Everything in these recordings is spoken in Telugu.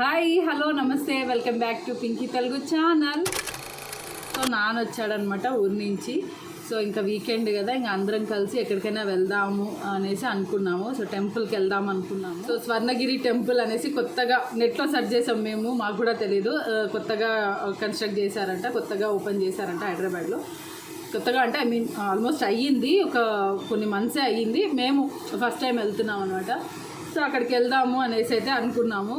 Hi hello namaste welcome back to Pinky Telugu channel. So నాన్న వచ్చాడనమాట ఊరి నుంచి. సో ఇంకా వీకెండ్ కదా ఇంకా అందరం కలిసి ఎక్కడికైనా వెళ్దాము అనేసి అనుకున్నాము. సో టెంపుల్కి వెళ్దాం అనుకున్నాము. సో స్వర్ణగిరి టెంపుల్ అనేసి కొత్తగా నెట్లో సెర్చ్ చేసాం మేము మాకు కూడా తెలీదు. కొత్తగా కన్స్ట్రక్ట్ చేశారంట కొత్తగా ఓపెన్ చేశారంట హైదరాబాద్లో. కొత్తగా అంటే ఐ మీన్ ఆల్మోస్ట్ అయ్యింది ఒక కొన్ని మంత్సే అయ్యింది. మేము ఫస్ట్ టైం వెళ్తున్నాం అనమాట. సో అక్కడికి వెళ్దాము అనేసి అయితే అనుకున్నాము.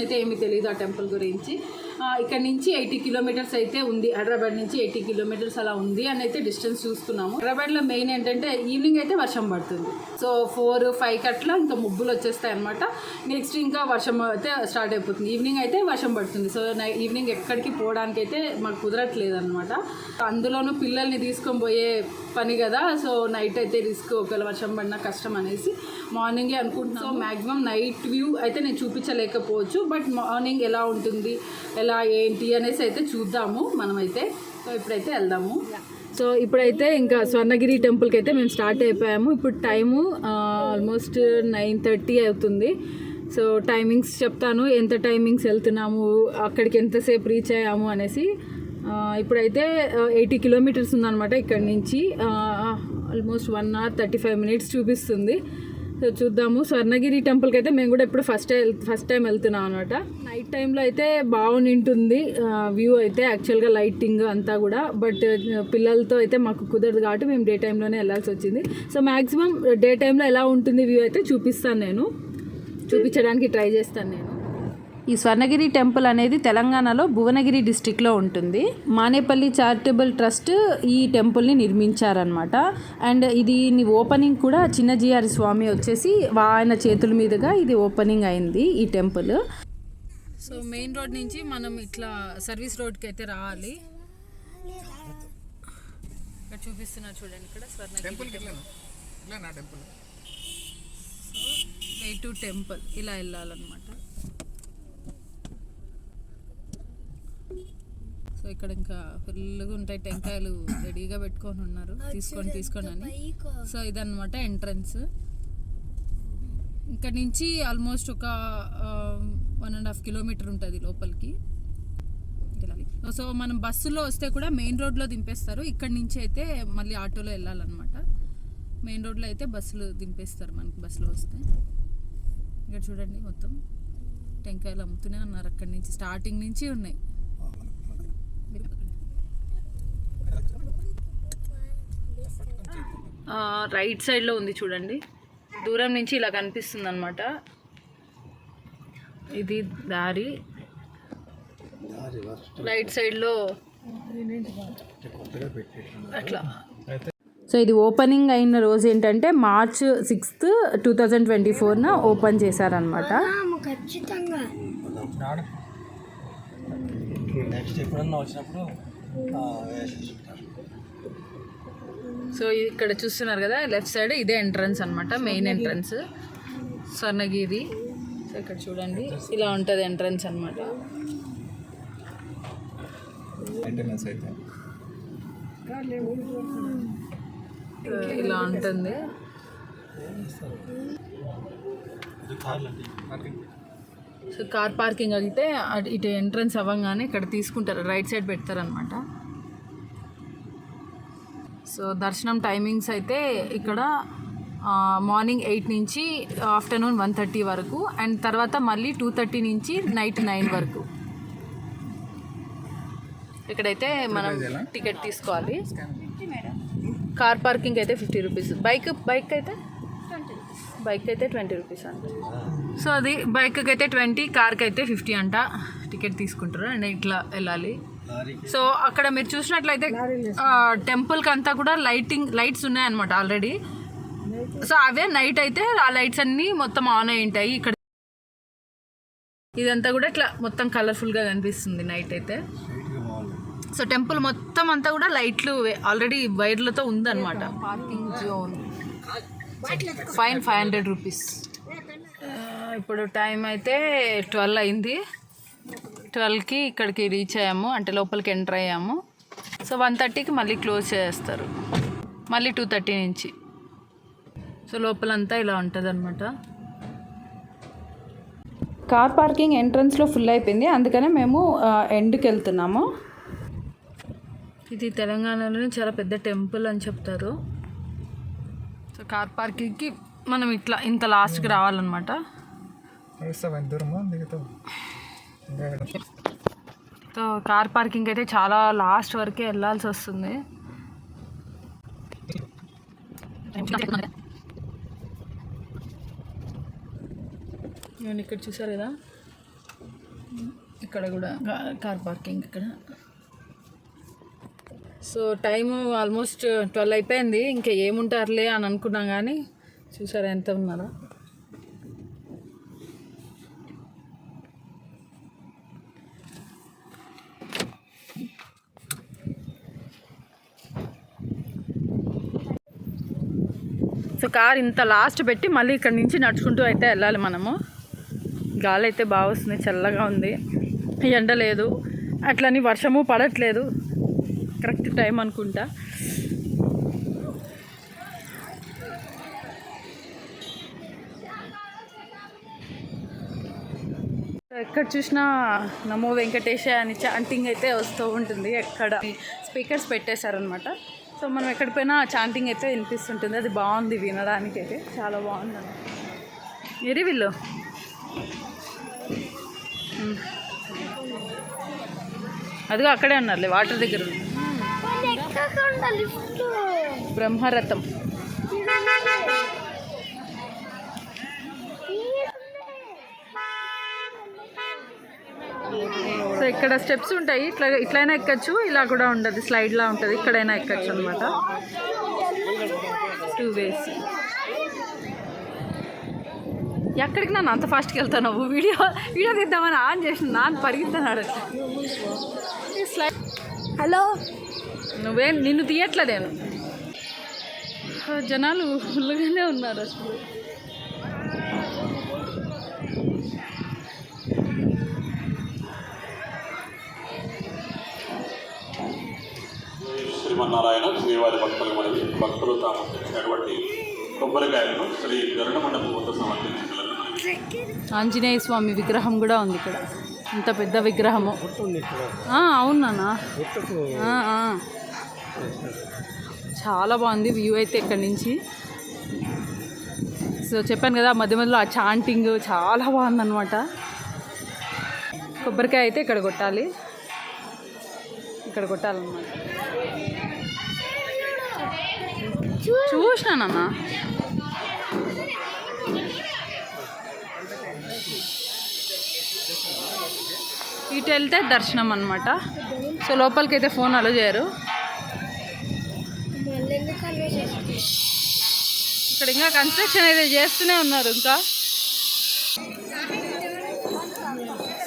అయితే ఏమీ తెలియదు ఆ టెంపుల్ గురించి. ఇక్కడ నుంచి ఎయిటీ కిలోమీటర్స్ అయితే ఉంది. హైదరాబాద్ నుంచి ఎయిటీ కిలోమీటర్స్ అలా ఉంది అని అయితే డిస్టెన్స్ చూసుకున్నాము హైదరాబాద్లో మెయిన్ ఏంటంటే ఈవినింగ్ అయితే వర్షం పడుతుంది. సో ఫోర్ ఫైవ్ అట్లా ఇంకా ముగ్గులు వచ్చేస్తాయి అనమాట నెక్స్ట్ ఇంకా వర్షం అయితే స్టార్ట్ అయిపోతుంది. ఈవినింగ్ అయితే వర్షం పడుతుంది. సో నై ఈవినింగ్ ఎక్కడికి పోవడానికి అయితే మాకు కుదరట్లేదు అనమాట అందులోనూ పిల్లల్ని తీసుకొని పోయే పని కదా. సో నైట్ అయితే రిస్క్ ఒకవేళ వర్షం పడినా కష్టం అనేసి మార్నింగే అనుకుంటున్నాం. సో మ్యాక్సిమం నైట్ వ్యూ అయితే నేను చూపించలేకపోవచ్చు. బట్ మార్నింగ్ ఎలా ఉంటుంది? ఎలా ఏంటి అనేసి అయితే చూద్దాము. మనమైతే సో ఇప్పుడైతే వెళ్దాము. సో ఇప్పుడైతే ఇంకా స్వర్ణగిరి టెంపుల్కి అయితే మేము స్టార్ట్ అయిపోయాము. ఇప్పుడు టైము ఆల్మోస్ట్ నైన్ థర్టీ అవుతుంది. సో టైమింగ్స్ చెప్తాను. ఎంత టైమింగ్స్ వెళ్తున్నాము అక్కడికి ఎంతసేపు రీచ్ అయ్యాము అనేసి. ఇప్పుడైతే ఎయిటీ కిలోమీటర్స్ ఉందన్నమాట ఇక్కడ నుంచి. Almost one hour thirty five minutes చూపిస్తుంది. సో చూద్దాము. స్వర్ణగిరి టెంపుల్కి అయితే మేము కూడా ఇప్పుడు ఫస్ట్ ఫస్ట్ టైం వెళ్తున్నాం అనమాట నైట్ టైంలో అయితే బాగుంటుంది వ్యూ అయితే యాక్చువల్గా లైటింగ్ అంతా కూడా. బట్ పిల్లలతో అయితే మాకు కుదరదు కాబట్టి మేము డే టైంలోనే వెళ్ళాల్సి వచ్చింది. సో మ్యాక్సిమం డే టైంలో ఎలా ఉంటుంది వ్యూ అయితే చూపిస్తాను నేను. చూపించడానికి ట్రై చేస్తాను నేను. ఈ స్వర్ణగిరి టెంపుల్ అనేది తెలంగాణలో భువనగిరి డిస్టిక్లో ఉంటుంది. మానేపల్లి చారిటబుల్ ట్రస్ట్ ఈ టెంపుల్ని నిర్మించారనమాట అండ్ ఇది ఓపెనింగ్ కూడా చిన్నజీఆర్ స్వామి వచ్చేసి ఆయన చేతుల మీదుగా ఇది ఓపెనింగ్ అయింది ఈ టెంపుల్. సో మెయిన్ రోడ్ నుంచి మనం ఇట్లా సర్వీస్ రోడ్కి అయితే రావాలి. ఇక్కడ చూపిస్తున్నారు చూడండి ఇక్కడ స్వర్ణగిరి వే టు టెంపుల్ ఇలా వెళ్ళాలన్నమాట. సో ఇక్కడ ఇంకా ఫుల్గా ఉంటాయి టెంకాయలు రెడీగా పెట్టుకొని ఉన్నారు. తీసుకొని తీసుకొని అని. సో ఇదన్నమాట ఎంట్రన్స్. ఇక్కడ నుంచి ఆల్మోస్ట్ ఒక వన్ అండ్ హాఫ్ కిలోమీటర్ ఉంటుంది లోపలికి. వెళ్ళాలి సో మనం బస్సులో వస్తే కూడా మెయిన్ రోడ్లో దింపేస్తారు. ఇక్కడ నుంచి అయితే మళ్ళీ ఆటోలో వెళ్ళాలన్నమాట. మెయిన్ రోడ్లో అయితే బస్సులు దింపేస్తారు మనకి బస్సులో వస్తే. ఇక్కడ చూడండి మొత్తం. టెంకాయలు అమ్ముతూనే ఉన్నారు అక్కడి నుంచి. స్టార్టింగ్ నుంచి ఉన్నాయి ఆ, రైట్ సైడ్లో ఉంది చూడండి. దూరం నుంచి ఇలా కనిపిస్తుంది అనమాట ఇది దారి. రైట్ సైడ్లో అట్లా. సో ఇది ఓపెనింగ్ అయిన రోజు ఏంటంటే March sixth two thousand twenty ఫోర్న open చేశారనమాట ఖచ్చితంగా నెక్స్ట్ ఎప్పుడన్నా వచ్చినప్పుడు సో ఇక్కడ చూస్తున్నారు కదా లెఫ్ట్ సైడ్ ఇదే ఎంట్రన్స్ అనమాట మెయిన్ ఎంట్రన్స్. స్వర్ణగిరి. సో ఇక్కడ చూడండి ఇలా ఉంటుంది ఎంట్రన్స్ అనమాట ఇలా ఉంటుంది. సో కార్ పార్కింగ్ అయితే అటు- ఇటు ఎంట్రన్స్ అవ్వగానే ఇక్కడ తీసుకుంటారు రైట్ సైడ్ పెడతారనమాట సో దర్శనం టైమింగ్స్ అయితే ఇక్కడ మార్నింగ్ ఎయిట్ నుంచి ఆఫ్టర్నూన్ వన్ థర్టీ వరకు అండ్ తర్వాత మళ్ళీ టూ థర్టీ నుంచి నైట్ నైన్ వరకు. ఇక్కడైతే మనం టికెట్ తీసుకోవాలి. కార్ పార్కింగ్ అయితే ఫిఫ్టీ రూపీస్. బైక్ బైక్ అయితే? బైక్ అయితే ట్వంటీ రూపీస్ అంట. సో అది బైక్కి అయితే ట్వంటీ కార్కి అయితే ఫిఫ్టీ అంట. టికెట్ తీసుకుంటారు? అండ్ ఇట్లా వెళ్ళాలి? సో అక్కడ మీరు చూసినట్లయితే టెంపుల్కి అంతా కూడా లైటింగ్ లైట్స్ ఉన్నాయన్నమాట ఆల్రెడీ సో అవే నైట్ అయితే ఆ లైట్స్ అన్నీ మొత్తం ఆన్ అయి ఉంటాయి. ఇక్కడ ఇదంతా కూడా ఇట్లా మొత్తం కలర్ఫుల్గా కనిపిస్తుంది నైట్ అయితే. సో టెంపుల్ మొత్తం అంతా కూడా లైట్లు ఆల్రెడీ వైర్లతో ఉందన్నమాట. Parking zone fine five hundred rupees ఇప్పుడు టైం అయితే ట్వెల్వ్ అయింది. ట్వెల్వ్కి ఇక్కడికి రీచ్ అయ్యాము. అంటే లోపలికి ఎంటర్ అయ్యాము. సో వన్ థర్టీకి మళ్ళీ క్లోజ్ చేస్తారు. మళ్ళీ టూ థర్టీ నుంచి. సో లోపలంతా ఇలా ఉంటుంది అనమాట కార్ పార్కింగ్ ఎంట్రన్స్లో ఫుల్ అయిపోయింది. అందుకనే మేము ఎండ్కి వెళ్తున్నాము. ఇది తెలంగాణలోనే చాలా పెద్ద టెంపుల్ అని చెప్తారు. సో కార్ పార్కింగ్కి మనం ఇట్లా ఇంత లాస్ట్కి రావాలన్నమాట. దూరమా? దిగుతావు? సో కార్ పార్కింగ్ అయితే చాలా లాస్ట్ వరకే వెళ్ళాల్సి వస్తుంది. నేను ఇక్కడ చూసారు కదా? ఇక్కడ కూడా కార్ పార్కింగ్ ఇక్కడ. సో టైం ఆల్మోస్ట్ ట్వెల్వ్ అయిపోయింది. ఇంకా ఏముంటారులే అని అనుకున్నాం కానీ చూసారా ఎంత ఉన్నారో. కార్ ఇంత లాస్ట్ పెట్టి మళ్ళీ ఇక్కడ నుంచి నడుచుకుంటూ అయితే వెళ్ళాలి మనము. గాలి అయితే బాగా వస్తుంది చల్లగా ఉంది. ఎండ లేదు. అట్లని వర్షము పడట్లేదు. కరెక్ట్ టైం అనుకుంటా. ఎక్కడ చూసినా నమో వెంకటేశ అని చాంటింగ్ అయితే వస్తూ ఉంటుంది. ఎక్కడ? స్పీకర్స్ పెట్టేశారనమాట సో మనం ఎక్కడ పోయినా చాంటింగ్ అయితే వినిపిస్తుంటుంది. అది బాగుంది వినడానికి అయితే చాలా బాగుంది. ఎరి వీళ్ళు. అదిగో అక్కడే ఉన్నారులే వాటర్ దగ్గర. బ్రహ్మరథం. ఇక్కడ స్టెప్స్ ఉంటాయి. ఇట్లా ఇట్లయినా ఎక్కచ్చు. ఇలా కూడా ఉండదు. స్లైడ్లా ఉంటుంది. ఇక్కడైనా ఎక్కచ్చు అనమాట టూ వేస్ ఎక్కడికి నన్ను అంత ఫాస్ట్కి వెళ్తాను వీడియో వీడియో తీద్దామని ఆన్ చేసిన. నాన్న పరిగెత్తున్నాడు. స్లైడ్ హలో నువ్వే నిన్ను తీయట్లే నేను. జనాలు ఫుల్గానే ఉన్నారు అసలు. శ్రీమన్నారాయణ శ్రీవారి భక్తులు మనవి భక్తులు తాము తెచ్చినటువంటి కొబ్బరికాయలను శ్రీ గరుడ మండపం వద్ద సమర్పించగలరు. ఆంజనేయ స్వామి విగ్రహం కూడా ఉంది ఇక్కడ. ఇంత పెద్ద విగ్రహము. ఆ, అవును నాన్న. ఆ, ఆ. చాలా బాగుంది వ్యూ అయితే ఇక్కడ నుంచి. సో చెప్పాను కదా మధ్య మధ్యలో ఆ చాంటింగ్ చాలా బాగుందన్నమాట. కొబ్బరికాయ అయితే ఇక్కడ కొట్టాలి. ఇక్కడ కొట్టాలన్నమాట. చూసినానన్నా ఇటు వెళ్తే దర్శనం అనమాట సో లోపలికి అయితే ఫోన్ అలో చేయరు. ఇక్కడ ఇంకా కన్స్ట్రక్షన్ అయితే చేస్తూనే ఉన్నారు ఇంకా.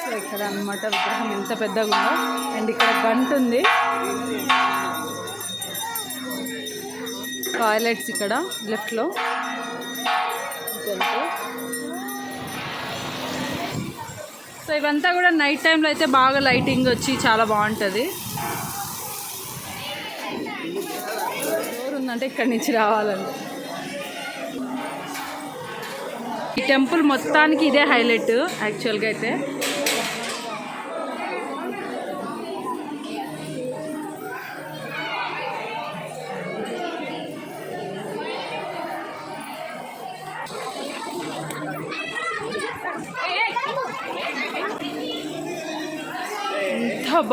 సో ఇక్కడ అనమాట విగ్రహం ఎంత పెద్దగా ఉందో. అండ్ ఇక్కడ గంట ఉంది. టాయిలెట్స్ ఇక్కడ లెఫ్ట్లో సో ఇవంతా కూడా నైట్ టైంలో అయితే బాగా లైటింగ్ వచ్చి చాలా బాగుంటుంది. డోర్ ఉందంటే ఇక్కడి నుంచి రావాలండి. ఈ టెంపుల్ మొత్తానికి ఇదే హైలైట్ యాక్చువల్గా అయితే.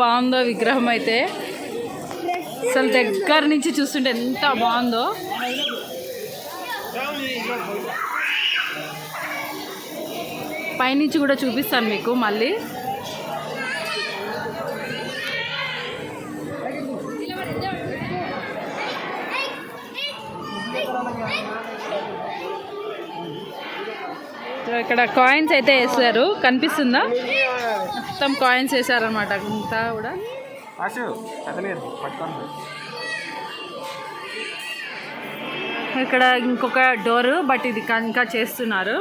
బాగుందో విగ్రహం అయితే. అసలు దగ్గర నుంచి చూస్తుంటే ఎంత బాగుందో. పైనుంచి కూడా చూపిస్తాను మీకు మళ్ళీ. ఇక్కడ కాయిన్స్ అయితే వేసారు కనిపిస్తుందా? మొత్తం కాయిన్స్ వేసారనమాట అంతా కూడా. ఇక్కడ ఇంకొక డోర్ బట్ ఇది ఇంకా చేస్తున్నారు.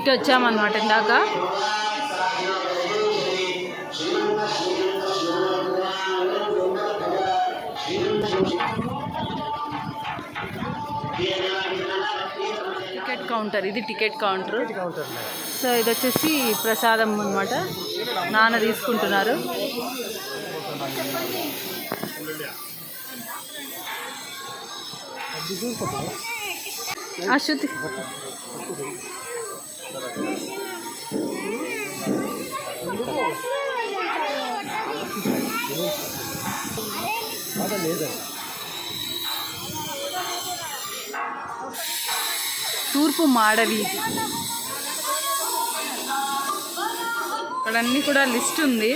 ఇటు వచ్చామన్నమాట ఇందాక. టికెట్ కౌంటర్ ఇది టికెట్ కౌంటర్. సో ఇది వచ్చేసి ప్రసాదం అనమాట నాన్న తీసుకుంటున్నారు. అశ్వతి తూర్పు మాడవీధి ఇక్కడ అన్నీ కూడా లిస్ట్ ఉంది.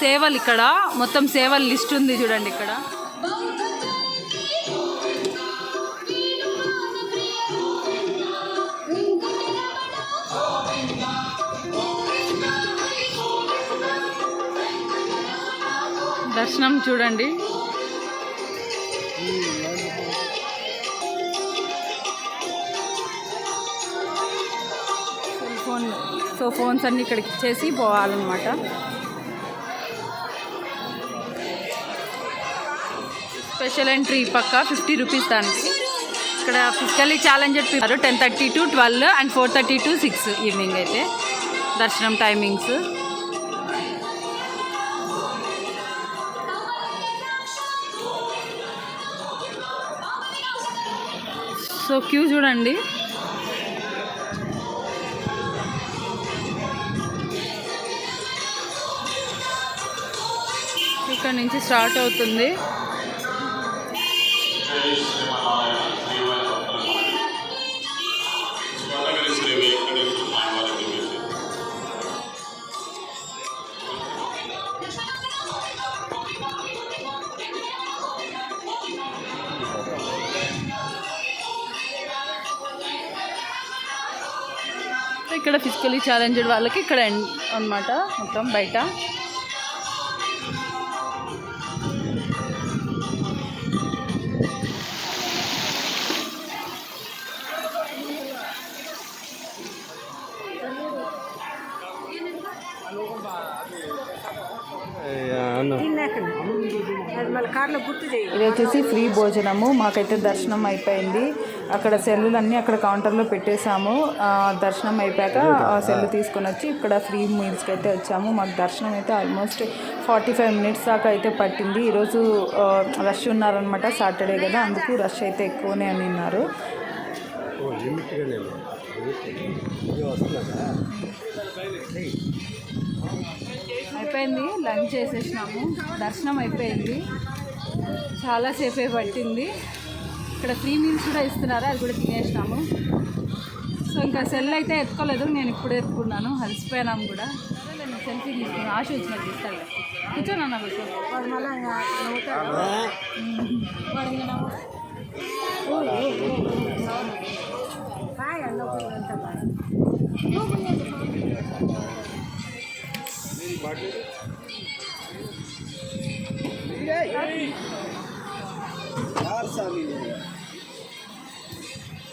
సేవలు ఇక్కడ. మొత్తం సేవల లిస్ట్ ఉంది చూడండి ఇక్కడ. దర్శనం చూడండి. సెల్ ఫోన్ సో ఫోన్స్ అన్ని ఇక్కడికి ఇచ్చేసి పోవాలన్నమాట. స్పెషల్ ఎంట్రీ పక్క ఫిఫ్టీ రూపీస్ దానికి. ఇక్కడ physically challenge people ten thirty to twelve and four thirty to six evening అయితే. దర్శనం టైమింగ్స్. సో క్యూ చూడండి. ఇక్కడ నుంచి స్టార్ట్ అవుతుంది. ఇక్కడ ఫిజికలీ ఛాలెంజ్డ్ వాళ్ళకి ఇక్కడ అనమాట మొత్తం బయట. ఇది వచ్చేసి ఫ్రీ భోజనము. మాకైతే దర్శనం అయిపోయింది. అక్కడ సెల్లులన్నీ అక్కడ కౌంటర్లో పెట్టేశాము. దర్శనం అయిపోయాక ఆ సెల్లు తీసుకొని వచ్చి ఇక్కడ ఫ్రీ మీల్స్కి అయితే వచ్చాము. మాకు దర్శనం అయితే ఆల్మోస్ట్ ఫార్టీ ఫైవ్ మినిట్స్ దాకా అయితే పట్టింది. ఈరోజు రష్ ఉన్నారనమాట సాటర్డే కదా అందుకు రష్ అయితే ఎక్కువనే అని ఉన్నారు అయిపోయింది లంచ్ చేసేసినాము దర్శనం అయిపోయింది. చాలాసేపే పట్టింది. ఇక్కడ ఫ్రీ మీల్స్ కూడా ఇస్తున్నారు? అది కూడా తినేసినాము. సో ఇంకా సెల్ అయితే ఎత్తుకోలేదు నేను ఇప్పుడు ఎత్తుకున్నాను అలసిపోయినాము కూడా. నేను సెల్ఫీ తీసుకున్నాను ఆశ వచ్చినట్టు తీస్తాడు కూర్చోను కూర్చో.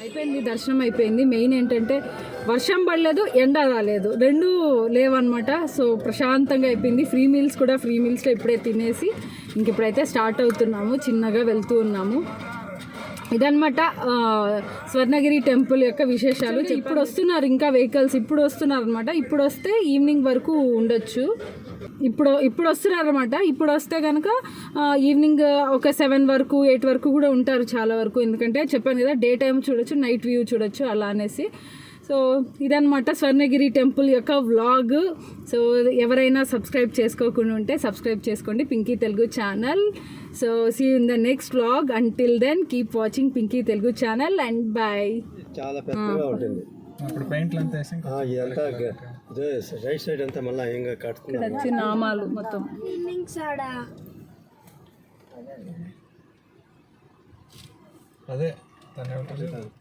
అయిపోయింది దర్శనం అయిపోయింది. మెయిన్ ఏంటంటే వర్షం పడలేదు ఎండ రాలేదు. రెండు లేవన్నమాట. సో ప్రశాంతంగా అయిపోయింది. ఫ్రీ మీల్స్ కూడా ఫ్రీ మీల్స్లో ఇప్పుడే తినేసి ఇంక ఇప్పుడైతే స్టార్ట్ అవుతున్నాము. చిన్నగా వెళ్తూ ఉన్నాము. ఇదనమాట స్వర్ణగిరి టెంపుల్ యొక్క విశేషాలు. ఇప్పుడు వస్తున్నారు ఇంకా వెహికల్స్ ఇప్పుడు వస్తున్నారు అనమాట ఇప్పుడు వస్తే ఈవినింగ్ వరకు ఉండొచ్చు. ఇప్పుడు ఇప్పుడు వస్తున్నారు అనమాట ఇప్పుడు వస్తే కనుక ఈవినింగ్ ఒక సెవెన్ వరకు ఎయిట్ వరకు కూడా ఉంటారు చాలా వరకు. ఎందుకంటే చెప్పాను కదా డే టైం చూడొచ్చు నైట్ వ్యూ చూడొచ్చు అలా అనేసి. సో ఇదనమాట స్వర్ణగిరి టెంపుల్ యొక్క వ్లాగ్. సో ఎవరైనా సబ్స్క్రైబ్ చేసుకోకుండా ఉంటే సబ్స్క్రైబ్ చేసుకోండి Pinky Telugu channel. So see in the next vlog until then keep watching Pinky Telugu channel and bye చాలా పెద్దగా ఉంటుంది. అప్పుడు పెయింట్లు అంతా వేసి ఇంకా ఆ, ఇదంతా గ- ఇదే రైట్ సైడ్ అంతా మళ్ళీ ఇంకా కడుతున్నారు వచ్చి నామాలు మొత్తం. అదే ఏమంటారు